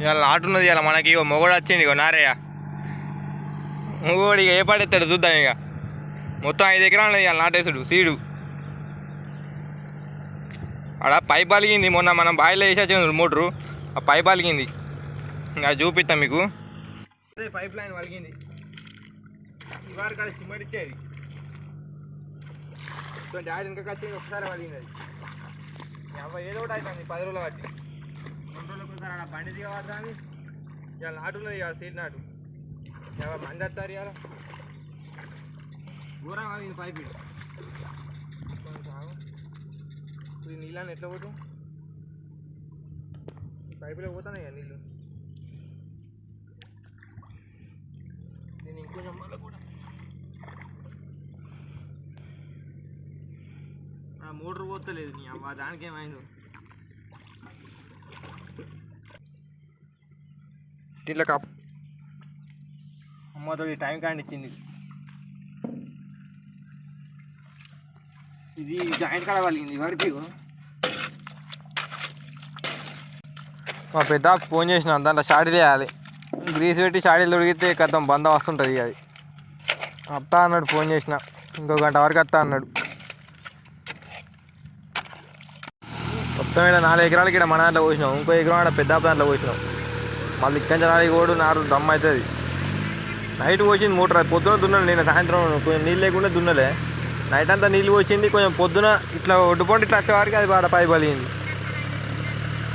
ఇవాళ నాటు ఉన్నది ఇవాళ మనకి. ఇగో మొగోడు వచ్చింది ఇగో నారయ్య. మొగోడు ఇక ఏ పడేస్తాడు చూద్దాం ఇక మొత్తం ఐదు ఎకరాలు ఇవాళ నాటేసుడు సీడు. ఆడ పైప్ పలిగింది. మొన్న మనం బాయిలో వేసి వచ్చిన మోటరు. ఆ పైప్ పలిగింది. ఇంకా అది చూపిస్తాం మీకు. పైప్ లైన్ పలిగింది. ఈ వారి కాడ సిమెంట్ ఇచ్చేది. ఇటువంటి ఆడ ఇంకా వచ్చింది ఒకసారి పడింది అది అవ్వ ఏదో ఒకటి అవుతుంది పది రోజులు బట్టి రెండు రోజులకు ఒకసారి అలా బండి దిగబడుతుంది ఇవాళ నాటు ఉన్నది ఇవాళ సీడ్ నాటు. ఇవాళ మంది వస్తారు ఇవాళ. దూరం కాదు పైప్ ఇది. కొంచెం ఆగు. నీళ్ళని ఎట్లా పోతాం పైపులో పోతున్నాయి కదా నీళ్ళు. నేను ఇంకొంచెం మళ్ళీ కూడా మోటార్ పోతలేదు నీ అవ్వ దానికి ఏమైందో? దీంట్లో కప్. అమ్మతో ఈ టైం కార్డ్ ఇచ్చింది. ఇది జాయింట్ కాడ పలిగింది వరకు ఇగో. మా పెద్ద ఫోన్ చేసిన దాంట్లో షాడీలు వేయాలి గ్రీస్ పెట్టి షాడీలు తొడిగితే కథం బందం వస్తుంటుంది అది. అత్తా అన్నాడు ఫోన్ చేసిన. ఇంకో గంట వరకు అత్తా అన్నాడు. మొత్తం ఇక్కడ నాలుగు ఎకరాలకి ఇక్కడ మన దాంట్లో పోసినాం. ఇంకో ఎకరం ఆడ పెద్ద దాంట్లో పోసినాం. మళ్ళీ ఇక్కడ నాలుగు కోడు నారు దమ్ అవుతుంది నైట్ పోసింది మోటార్ పొద్దున దున్నాను నేను సాయంత్రం కొంచెం నీళ్ళు లేకుండా దున్నలే. నైట్ అంతా నీళ్ళు పోసింది కొంచెం పొద్దున ఇట్లా ఒడ్డుపోండి ఇట్లా వచ్చే అది వాడ పై పలిగింది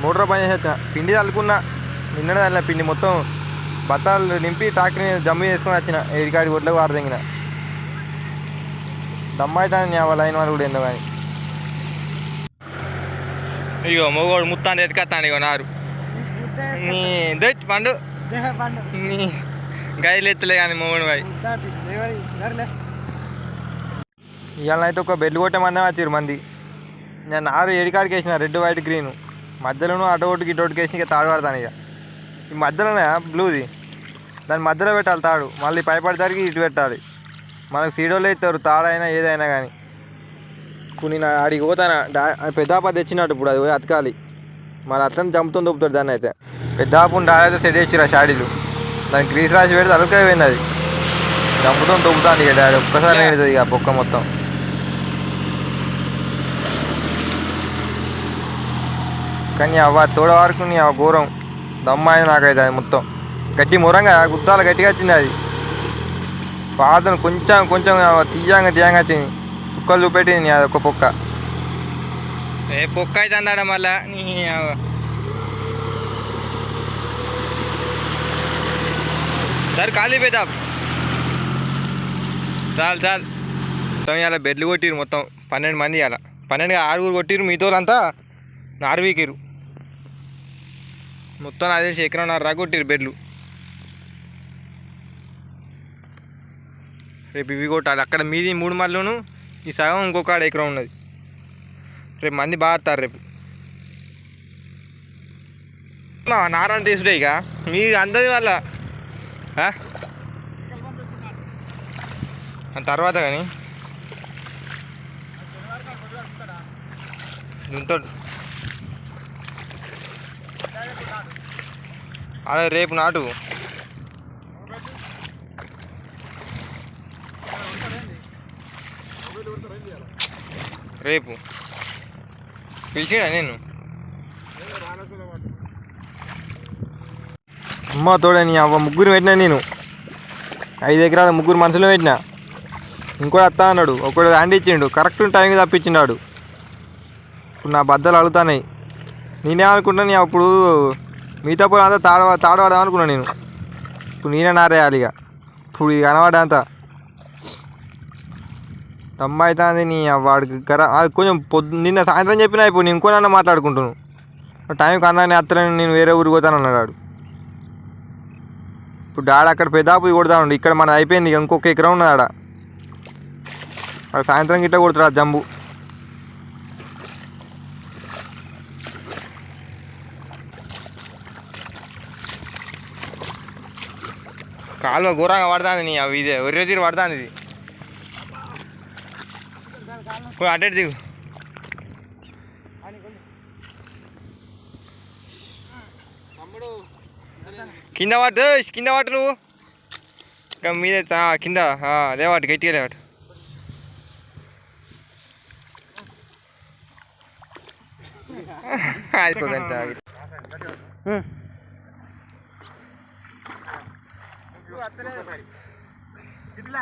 మోటార్ పని చేసా పిండి తలుకున్నా నిన్న దానిలో పిండి మొత్తం బత్తాలు నింపి ట్రాక్టర్ని జమ్ము చేసుకుని వచ్చిన. ఏడికాడి ఒడ్లకు వారదగిన దమ్మ అవుతుంది వాళ్ళ లైన్ వాళ్ళు కూడా ఏందో కానీ ఇగో మొగోడు ముత్తాన్ని ఎత్తుకొస్తాను ఇగో నారు. నీ దొచ్చి పండు. పండు. నీ గైలు ఎత్తులే కానీ మొగడు పోయి ఇవాళ అయితే ఒక బెల్లు కొట్టే మందే వచ్చారు మంది. నేను నారు ఏడికాడికి వేసిన? Red white green. మధ్యలోనూ అటు ఒకటికి ఇటు ఒకటికి వేసి ఇక తాడు పడతాను ఇక. ఈ మధ్యలోనే బ్లూది. దాని మధ్యలో పెట్టాలి తాడు. మళ్ళీ పైపడతానికి ఇటు పెట్టాలి. మనకు సీడోళ్ళు ఇస్తారు తాడైనా ఏదైనా కానీ. ఇప్పుడు నేను ఆడికి పోతాను? పెద్దాప తెచ్చినట్టు ఇప్పుడు అది పోయి అతకాలి. మరి అట్లనే చంపుతుంది దొప్పుతాడు దాన్ని అయితే. పెద్దాపు డాడైతే సెట్ చేసిరా షాడీలు. దానికి గ్రీస్ రాసి పెడితే అలకాయ పోయింది అది. చంపుతుంది దొబ్బుతుంది ఇక డాడీ. ఒక్కసారి నేడుతుంది ఇక బొక్క మొత్తం. కానీ అవ్వ తోడ వరకు నీ ఆ ఘోరం. దమ్మాయి నాకైతే అది మొత్తం. గట్టి మొరంగా గుత్తాలు గట్టిగా వచ్చింది అది. పాతను కొంచెం కొంచెం తీయంగా తీయంగా వచ్చింది. కుక్కలు చూపెట్టింది అది ఒక పొక్క. ఏ పొక్క అయితే అన్నాడా మళ్ళా? నీ సరే ఖాళీ పెద్ద. చాలు చాలు. మొత్తం ఇలా బెడ్లు కొట్టిరు మొత్తం. పన్నెండు మంది ఇలా పన్నెండు ఆరుగురు కొట్టిరు మిగతా నార్వీకిరు మొత్తం అదే తెలిసి రా కొట్టిరు బెడ్లు. రేపు ఇవి కొట్టాలి. అక్కడ మీది మూడు మళ్ళీను. ఈ సగం ఇంకొక ఆడ ఎకరం ఉన్నది. రేపు మంది బాగుతారు రేపు. మా నారాయణ తీసుడే ఇక. మీ అందరి వల్ల. తర్వాత కానీ. దుంతాడు. అదే రేపు నాటు. రేపు. పిలిచాడా నేను అమ్మ తోడే నీ అవ్వ ముగ్గురు పెట్టినా నేను. ఐదు ఎకరాల ముగ్గురు మనుషులు పెట్టినా. ఇంకోటి వస్తా అన్నాడు ఒకడు అండిచ్చిండు ఇచ్చిండు. కరెక్ట్ టైంకి తప్పించినాడు ఇప్పుడు నా బద్దలు అడుగుతాయి నేనేమనుకుంటా నీ అప్పుడు మిగతా పొలం అంతా తాడ తాడవాడదాం నేను. ఇప్పుడు నేనే నారేయాలి ఇక. ఇప్పుడు ఇక అనవాడంతా తమ్మ అవుతుంది నీ వాడికి కర కొంచెం పొద్దు నిన్న సాయంత్రం చెప్పిన ఇప్పుడు నేను ఇంకోనన్నా మాట్లాడుకుంటున్నాను. టైంకి అన్నా నేను నేను వేరే ఊరికి పోతాను అన్నాడు వాడు. ఇప్పుడు డాడీ అక్కడ పెద్దాపు కొడతా ఉండు ఇక్కడ మనది అయిపోయింది ఇంకొక ఎకరం ఉన్నది ఆడ. అక్కడ సాయంత్రం గిట్ట కొడుతాడు ఆ జంబు. కాలువ ఘోరంగా పడుతుంది నీ అవి ఇదే ఒరే తీరు పడుతుంది ఇది. అటు దిగు. కింద వాటు కింద వాటు నువ్వు. ఇంకా మీదే కింద లేవాటు గట్టిగా లేవాటు అయిపోగంట ఇట్లా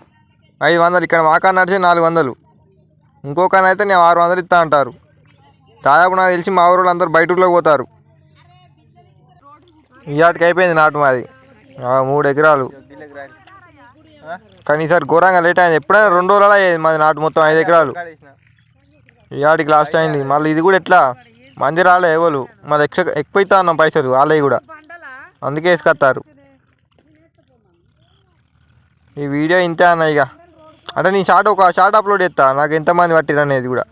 ఐదు వందలు ఇక్కడ మాకా నడిచి నాలుగు వందలు. ఇంకొక అయితే నేను ఆరు వందలు ఇస్తా అంటారు. దాదాపు నాకు తెలిసి మా ఊరు అందరూ బయట ఊర్లోకి పోతారు. ఇవాటికి అయిపోయింది నాటు మాది. మూడు ఎకరాలు. కానీ ఈసారి ఘోరంగా లేట్ అయింది. ఎప్పుడైనా రెండు రోజులు అయ్యేది మాది నాటు మొత్తం ఐదు ఎకరాలు. ఇవాటికి లాస్ట్ అయింది. మళ్ళీ ఇది కూడా ఎట్లా? మంది రాలే ఎవరు? మాది ఎక్కువ ఎక్కువ ఇస్తా అన్నాం పైసలు వాళ్ళవి కూడా. అందుకే వేసుకొస్తారు ఈ వీడియో ఇంతే అన్న ఇక. అంటే నేను షార్ట్ ఒక షార్ట్ అప్లోడ్ చేస్తా. నాకు ఎంతమంది పట్టిరు అనేది కూడా.